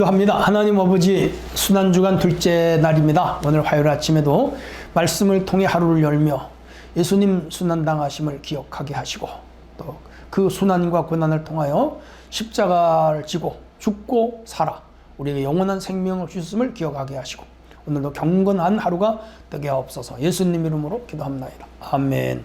기도합니다. 하나님 아버지 순환주간 둘째 날입니다. 오늘 화요일 아침에도 말씀을 통해 하루를 열며 예수님 순환당하심을 기억하게 하시고 또 그 순환과 고난을 통하여 십자가를 지고 죽고 살아 우리에게 영원한 생명을 주셨음을 기억하게 하시고 오늘도 경건한 하루가 되게 없어서 예수님 이름으로 기도합나이다. 아멘.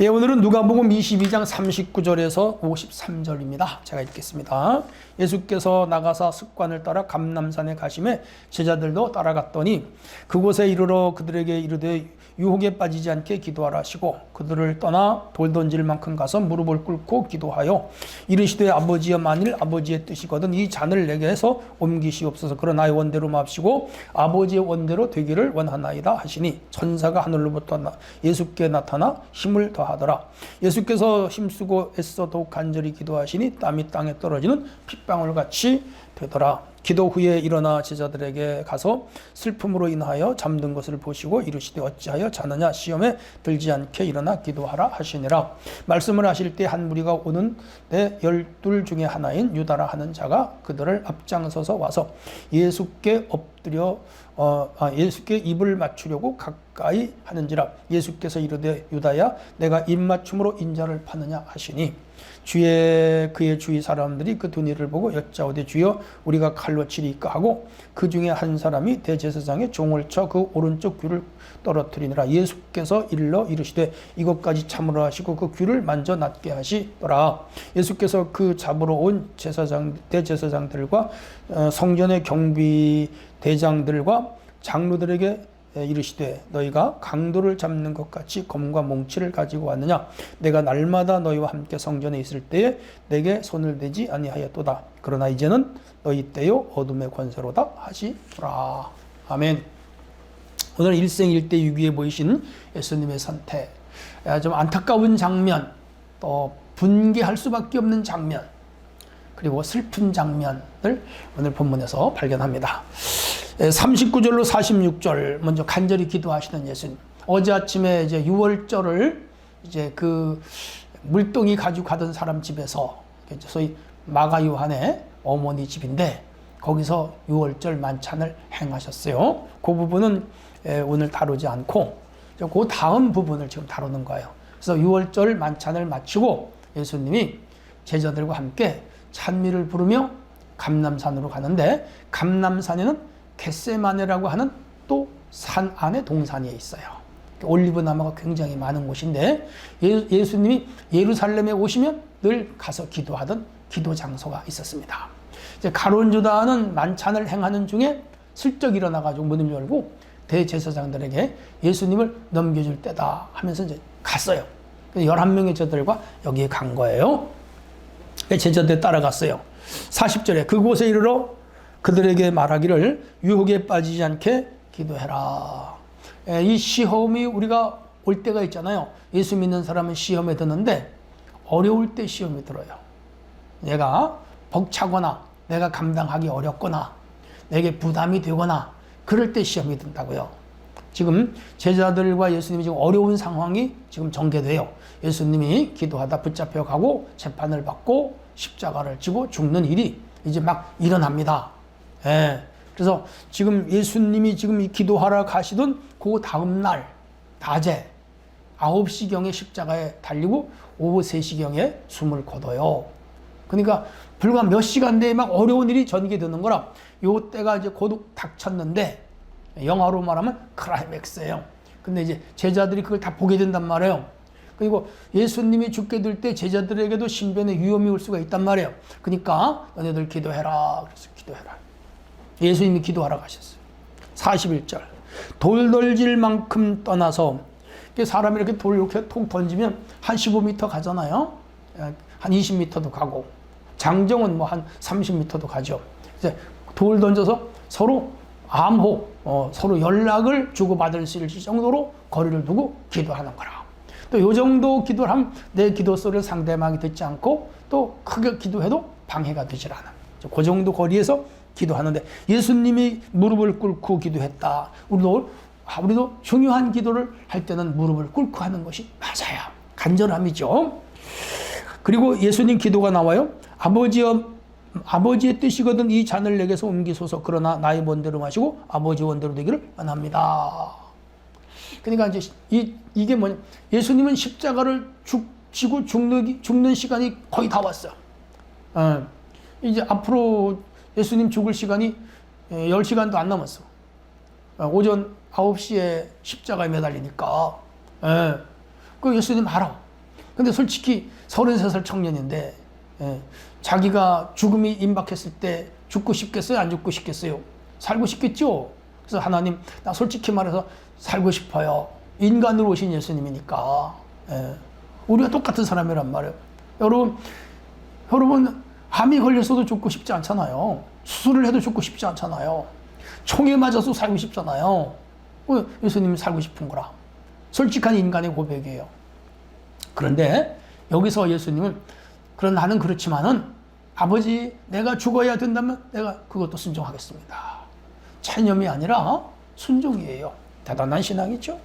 예, 오늘은 누가복음 22장 39절에서 53절입니다. 제가 읽겠습니다. 예수께서 나가사 습관을 따라 감남산에 가심에 제자들도 따라갔더니 그곳에 이르러 그들에게 이르되 유혹에 빠지지 않게 기도하라 하시고 그들을 떠나 돌 던질 만큼 가서 무릎을 꿇고 기도하여 이르시되 아버지여 만일 아버지의 뜻이거든 이 잔을 내게 해서 옮기시옵소서 그러나 나의 원대로 맙시고 아버지의 원대로 되기를 원하나이다 하시니 천사가 하늘로부터 나- 예수 께 나타나 힘을 더하더라. 예수께서 힘쓰고 애써 더욱 간절히 기도하시니 땀이 땅에 떨어지는 핏방울 같이 되더라 기도 후에 일어나 제자들에게 가서 슬픔으로 인하여 잠든 것을 보시고 이르시되 어찌하여 자느냐? 시험에 들지 않게 일어나 기도하라 하시니라. 말씀을 하실 때 한 무리가 오는 내 열둘 중에 하나인 유다라 하는 자가 그들을 앞장서서 와서 예수께 엎드려 어, 아, 예수께 입을 맞추려고 가까이 하는지라. 예수께서 이르되 유다야 내가 입 맞춤으로 인자를 파느냐 하시니 주의 그의 주위 사람들이 그 두니를 보고 여짜오되 주여 우리가 칼로 치리까 하고 그 중에 한 사람이 대제사장의 종을 쳐 그 오른쪽 귀를 떨어뜨리니라 예수께서 일러 이르시되 이것까지 참으라 하시고 그 귀를 만져 낫게 하시더라. 예수께서 그 잡으러 온 제사장 대제사장들과 어, 성전의 경비 대장들과 장로들에게 이르시되 너희가 강도를 잡는 것 같이 검과 몽치를 가지고 왔느냐? 내가 날마다 너희와 함께 성전에 있을 때에 내게 손을 대지 아니하였도다. 그러나 이제는 너희 때요 어둠의 권세로다 하시더라. 아멘. 오늘 일생일대 유기에 보이신 예수님의 선택. 아, 좀 안타까운 장면 또 분개할 수밖에 없는 장면 그리고 슬픈 장면을 오늘 본문에서 발견합니다. 39절로 46절 먼저 간절히 기도하시는 예수님. 어제 아침에 이제 6월절을 이제 그 물동이 가지고 가던 사람 집에서 소위 마가 요한의 어머니 집인데 거기서 6월절 만찬을 행하셨어요. 그 부분은 에, 오늘 다루지 않고 그 다음 부분을 지금 다루는 거예요. 그래서 6월절 만찬을 마치고 예수님이 제자들과 함께 찬미를 부르며 감남산으로 가는데 감남산에는 겟세마네라고 하는 또 산 안에 동산이 있어요. 올리브 나무가 굉장히 많은 곳인데 예- 예수님이 예루살렘에 오시면 늘 가서 기도하던 기도 장소가 있었습니다. 이제 가론 유다는 만찬을 행하는 중에 슬쩍 일어나 가지고 문을 열고 대제사장들에게 예수님을 넘겨줄 때다 하면서 이제 갔어요. 11명의 제자들과 여기에 간 거예요. 제자들 따라갔어요. 40절에 그곳에 이르러 그들에게 말하기를 유혹에 빠지지 않게 기도해라. 에, 이 시험이 우리가 올 때가 있잖아요. 예수 믿는 사람은 시험에 드는데 어려울 때 시험이 들어요. 내가 벅차거나 내가 감당하기 어렵거나 내게 부담이 되거나 그럴 때 시험이 든다고요. 지금 제자들과 예수님이 지금 어려운 상황이 지금 전개돼요. 예수님이 기도하다 붙잡혀 가고 재판을 받고 십자가를 지고 죽는 일이 이제 막 일어납니다. 예. 그래서 지금 예수님이 지금 이 기도하러 가시던 그 다음 날 낮에 9시경에 십자가에 달리고 오후 3시경에 숨을 거둬요. 그러니까 불과 몇 시간 내에 막 어려운 일이 전개되는 거라 요 때가 이제 곧 닥쳤는데 영어로 말하면 크라이맥스예요. 근데 이제 제자들이 그걸 다 보게 된단 말이에요. 그리고 예수님이 죽게 될 때 제자들에게도 신변의 위험이 올 수가 있단 말이에요. 그러니까 너네들 기도해라. 그래서 기도해라. 예수님이 기도하러 가셨어요. 41절. 돌 던질 만큼 떠나서 사람이 이렇게 돌 이렇게 통 던지면 한 15m 가잖아요. 한 20m도 가고 장정은 뭐 한 30m도 가죠. 이제 돌 던져서 서로 암호, 어, 서로 연락을 주고받을 수 있을 정도로 거리를 두고 기도하는 거라. 또 요 정도 기도를 하면 내 기도 소리를 상대방이 듣지 않고 또 크게 기도해도 방해가 되질 않아. 그 정도 거리에서 기도하는데 예수님이 무릎을 꿇고 기도했다. 우리도 아, 우리도 중요한 기도를 할 때는 무릎을 꿇고 하는 것이 맞아요. 간절함이죠. 그리고 예수님 기도가 나와요. 아버지여 아버지의 뜻이거든 이 잔을 내게서 옮기소서 그러나 나의 원대로 마시고 아버지 원대로 되기를 원합니다. 그러니까 이제 이, 이게 뭐냐 예수님은 십자가를 죽, 지고 죽는, 죽는 시간이 거의 다 왔어. 어, 이제 앞으로 예수님 죽을 시간이 10시간도 안 남았어. 어, 오전 9시에 십자가에 매달리니까. 예. 그 예수님 알아. 근데 솔직히 33살 청년인데, 예. 자기가 죽음이 임박했을 때 죽고 싶겠어요? 안 죽고 싶겠어요? 살고 싶겠죠? 그래서 하나님, 나 솔직히 말해서 살고 싶어요. 인간으로 오신 예수님이니까. 예. 우리가 똑같은 사람이란 말이에요. 여러분, 여러분, 암이 걸렸어도 죽고 싶지 않잖아요. 수술을 해도 죽고 싶지 않잖아요. 총에 맞아서 살고 싶잖아요. 어, 예수님이 살고 싶은 거라. 솔직한 인간의 고백이에요. 그런데 여기서 예수님은 그런 나는 그렇지만은 아버지 내가 죽어야 된다면 내가 그것도 순종하겠습니다. 체념이 아니라 순종이에요. 대단한 신앙이죠.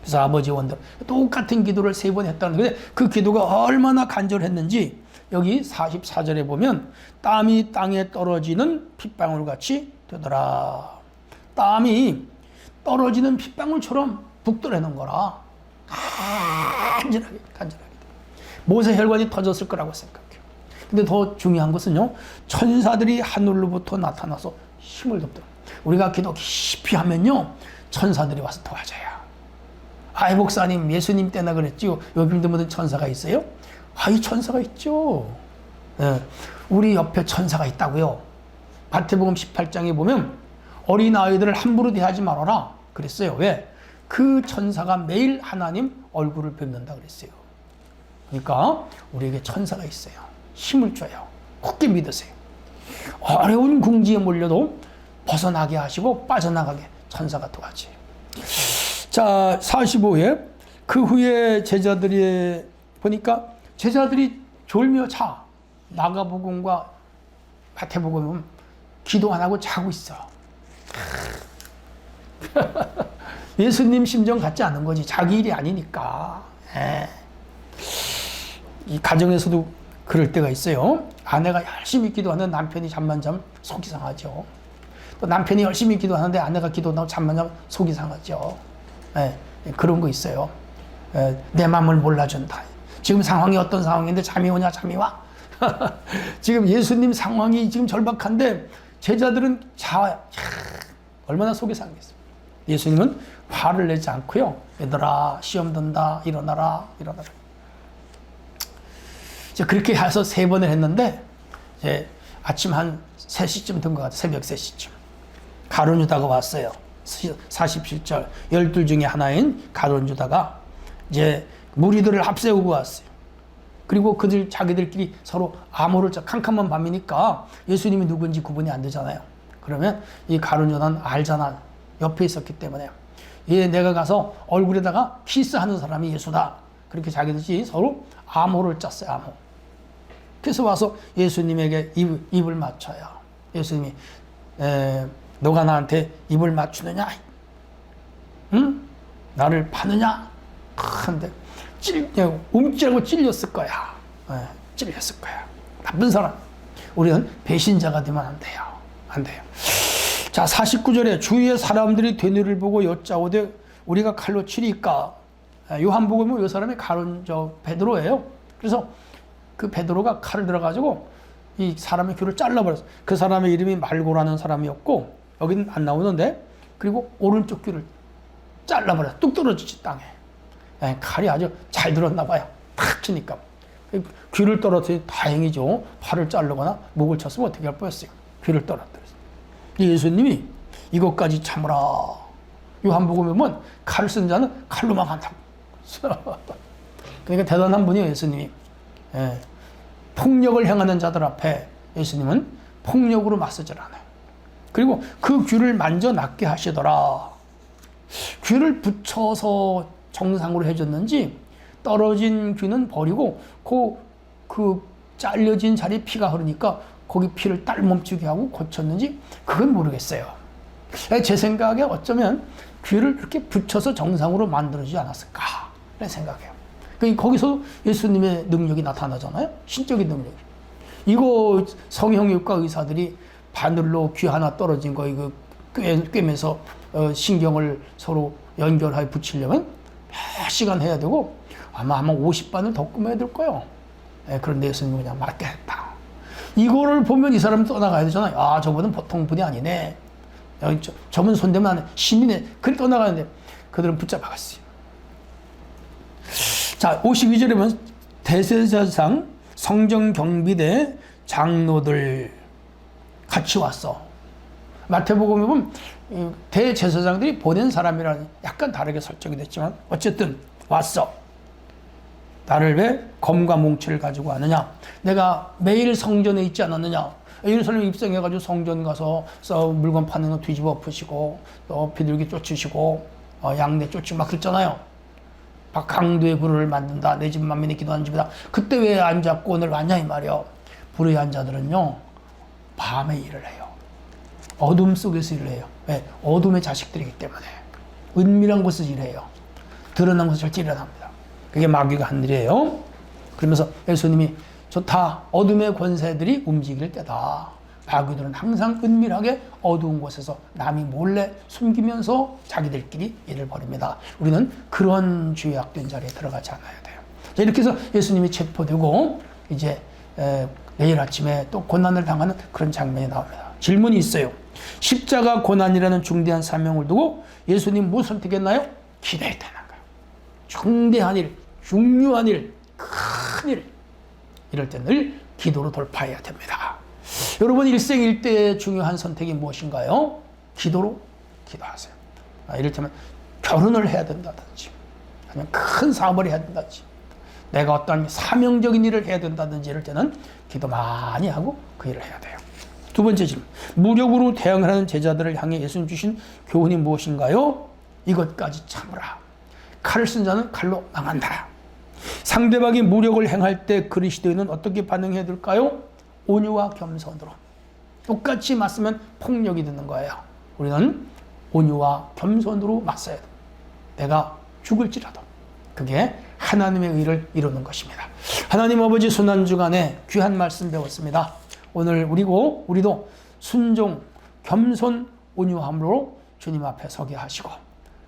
그래서 아버지 원대 똑같은 기도를 세 번 했다는 근데 그 기도가 얼마나 간절했는지 여기 44절에 보면 땀이 땅에 떨어지는 핏방울 같이 되더라. 땀이 떨어지는 핏방울처럼 북돋아는 거라. 간절하게, 간절하게. 모세 혈관이 터졌을 거라고 생각해요. 근데 더 중요한 것은요, 천사들이 하늘로부터 나타나서 힘을 덮더라. 우리가 기도 깊이 하면요, 천사들이 와서 도와줘요. 아이, 목사님, 예수님 때나 그랬지요. 여기 모든 천사가 있어요? 아이, 천사가 있죠. 예, 우리 옆에 천사가 있다고요. 마태복음 18장에 보면 어린 아이들을 함부로 대하지 말아라 그랬어요. 왜? 그 천사가 매일 하나님 얼굴을 뵙는다 그랬어요. 그러니까 우리에게 천사가 있어요. 힘을 줘요. 굳게 믿으세요. 어려운 궁지에 몰려도 벗어나게 하시고 빠져나가게 천사가 도와줘요. 자, 45회. 그 후에 제자들이 보니까 제자들이 졸며 자. 마가복음과 마태복음은 기도 안 하고 자고 있어. 예수님 심정 같지 않은 거지. 자기 일이 아니니까. 에. 이 가정에서도 그럴 때가 있어요. 아내가 열심히 기도하는 남편이 잠만 자면 속이 상하죠. 또 남편이 열심히 기도하는데 아내가 기도하고 잠만 자면 속이 상하죠. 에. 그런 거 있어요. 에. 내 마음을 몰라준다. 지금 상황이 어떤 상황인데 잠이 오냐 잠이 와? 지금 예수님 상황이 지금 절박한데 제자들은 자, 얼마나 속이 상했어요. 예수님은 화를 내지 않고요. 얘들아, 시험 든다. 일어나라. 일어나라. 이제 그렇게 해서 세 번을 했는데, 이제 아침 한 3시쯤 된 것 같아요. 새벽 3시쯤. 가론 유다가 왔어요. 47절. 열둘 중에 하나인 가론 유다가 이제 무리들을 앞세우고 왔어요. 그리고 그들 자기들끼리 서로 암호를 짜 캄캄한 밤이니까 예수님이 누군지 구분이 안 되잖아요. 그러면 이 요난 알잖아. 옆에 있었기 때문에 얘 내가 가서 얼굴에다가 키스하는 사람이 예수다. 그렇게 자기들이 서로 암호를 짰어요. 암호. 그래서 와서 예수님에게 입, 입을 맞춰요. 예수님이 에, 너가 나한테 입을 맞추느냐? 응? 나를 파느냐? 근데 찔, 움찔하고 찔렸을 거야. 네, 찔렸을 거야. 나쁜 사람. 우리는 배신자가 되면 안 돼요. 안 돼요. 자, 49절에 주위의 사람들이 되뇌를 보고 여짜오되 우리가 칼로 치리까? 요한복음은 이 사람이 가론 저 베드로예요. 그래서 그 베드로가 칼을 들어가지고 이 사람의 귀를 잘라버렸어. 그 사람의 이름이 말고라는 사람이었고 여기는 안 나오는데 그리고 오른쪽 귀를 잘라버렸어. 뚝 떨어지지 땅에. 예, 칼이 아주 잘 들었나 봐요. 탁 치니까. 귀를 떨어뜨리 다행이죠. 팔을 자르거나 목을 쳤으면 어떻게 할 뻔했어요. 귀를 떨어뜨렸어요. 예수님이 이것까지 참으라. 요한복음에 보면 칼을 쓴 자는 칼로만 한다고. 그러니까 대단한 분이에요, 예수님이. 예. 폭력을 행하는 자들 앞에 예수님은 폭력으로 맞서질 않아요. 그리고 그 귀를 만져 낫게 하시더라. 귀를 붙여서 정상으로 해줬는지 떨어진 귀는 버리고 그, 그 잘려진 자리에 피가 흐르니까 거기 피를 딸 멈추게 하고 고쳤는지 그건 모르겠어요. 제 생각에 어쩌면 귀를 이렇게 붙여서 정상으로 만들어주지 않았을까 생각해요. 거기서 예수님의 능력이 나타나잖아요. 신적인 능력. 이거 성형외과 의사들이 바늘로 귀 하나 떨어진 거 이거 꿰, 꿰면서 어, 신경을 서로 연결하여 붙이려면 몇 시간 해야 되고 아마 아마 50반을 더 꾸며야 될 거예요. 예, 그런데 예수님은 그냥 맞겠다. 이거를 보면 이 사람 떠나가야 되잖아요. 아, 저분은 보통 분이 아니네. 야, 저, 저분 손대면. 신이네. 그래 떠나가는데 그들은 붙잡아갔어요. 자, 52절에 보면 대제사장 성정 경비대 장로들 같이 왔어. 마태복음에 보면 이 대제사장들이 보낸 사람이라는 약간 다르게 설정이 됐지만 어쨌든 왔어. 나를 왜 검과 몽치를 가지고 왔느냐? 내가 매일 성전에 있지 않았느냐? 예루살렘 입성해가지고 성전 가서 써 물건 파는 거 뒤집어 엎으시고 또 비둘기 쫓으시고 어, 양내 쫓으고 막 그랬잖아요. 막 강도의 불을 만든다. 내 집 만민이 기도하는 집이다. 그때 왜 안 잡고 오늘 왔냐 이 말이요. 불의한 자들은요 밤에 일을 해요. 어둠 속에서 일을 해요. 왜? 어둠의 자식들이기 때문에 은밀한 곳에서 일해요. 드러난 곳에서 절대 일어납니다. 그게 마귀가 한 일이에요. 그러면서 예수님이 좋다. 어둠의 권세들이 움직일 때다. 마귀들은 항상 은밀하게 어두운 곳에서 남이 몰래 숨기면서 자기들끼리 일을 벌입니다. 우리는 그런 죄악된 자리에 들어가지 않아야 돼요. 자, 이렇게 해서 예수님이 체포되고 이제 에, 내일 아침에 또 고난을 당하는 그런 장면이 나옵니다. 질문이 있어요. 십자가 고난이라는 중대한 사명을 두고 예수님 뭐 선택했나요? 기도했다는 거예요. 중대한 일, 중요한 일, 큰 일. 이럴 때 늘 기도로 돌파해야 됩니다. 여러분 일생일대의 중요한 선택이 무엇인가요? 기도로 기도하세요. 아, 이를테면 결혼을 해야 된다든지, 아니면 큰 사업을 해야 된다든지, 내가 어떤 사명적인 일을 해야 된다든지 이럴 때는 기도 많이 하고 그 일을 해야 돼요. 두 번째 질문. 무력으로 대응을 하는 제자들을 향해 예수님 주신 교훈이 무엇인가요? 이것까지 참으라. 칼을 쓴 자는 칼로 망한다. 상대방이 무력을 행할 때 그리스도인은 어떻게 반응해야 될까요? 온유와 겸손으로. 똑같이 맞으면 폭력이 되는 거예요. 우리는 온유와 겸손으로 맞서야 돼. 내가 죽을지라도. 그게 하나님의 의를 이루는 것입니다. 하나님 아버지 순환주간에 귀한 말씀 배웠습니다. 오늘 우리고 우리도 순종, 겸손, 온유함으로 주님 앞에 서게 하시고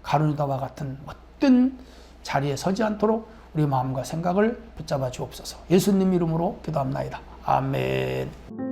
가룟유다와 같은 어떤 자리에 서지 않도록 우리 마음과 생각을 붙잡아 주옵소서. 예수님 이름으로 기도합나이다. 아멘.